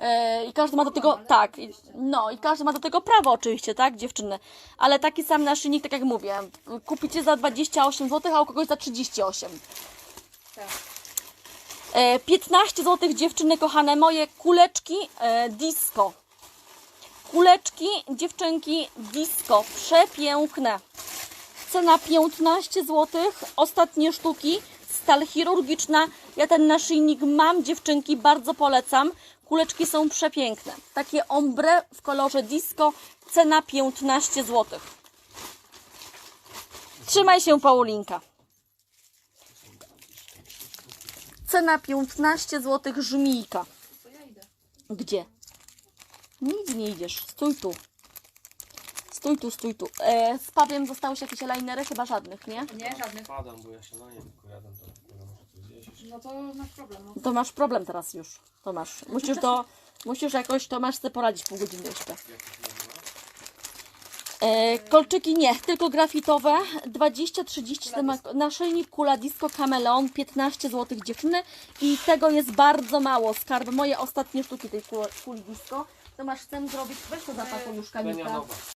E, I każdy ma do tego, tak, i- no i każdy ma do tego prawo oczywiście, tak, dziewczyny. Ale taki sam naszyjnik, tak jak mówię, kupicie za 28 zł, a u kogoś za 38. Tak. E, 15 zł dziewczyny kochane moje, kuleczki e, disco. Kuleczki dziewczynki disco, przepiękne. Cena 15 zł, ostatnie sztuki, stal chirurgiczna. Ja ten naszyjnik mam, dziewczynki, bardzo polecam. Kuleczki są przepiękne. Takie ombre w kolorze disco, cena 15 zł. Trzymaj się, Paulinka. Cena 15 zł żmijka. Gdzie? Nigdzie nie idziesz. Stój tu. Stój tu, stój tu. E, z Pawiem zostały się jakieś linery? Chyba żadnych, nie? Nie, żadnych. Padam, bo ja się na nie tylko jadam, to muszę coś zjeść. No to masz problem. No. To masz problem teraz już. To masz. Musisz do... Musisz jakoś, to masz sobie poradzić pół godziny jeszcze. Jak to się nazywa? E, kolczyki nie, tylko grafitowe. 20-30 temat. Naszyjnik kula disco kameleon 15 zł dziewczyny. I tego jest bardzo mało. Skarb moje ostatnie sztuki tej kuli, kuli disco. To masz chcę zrobić. Weź to zapakuj już. Lenianowa.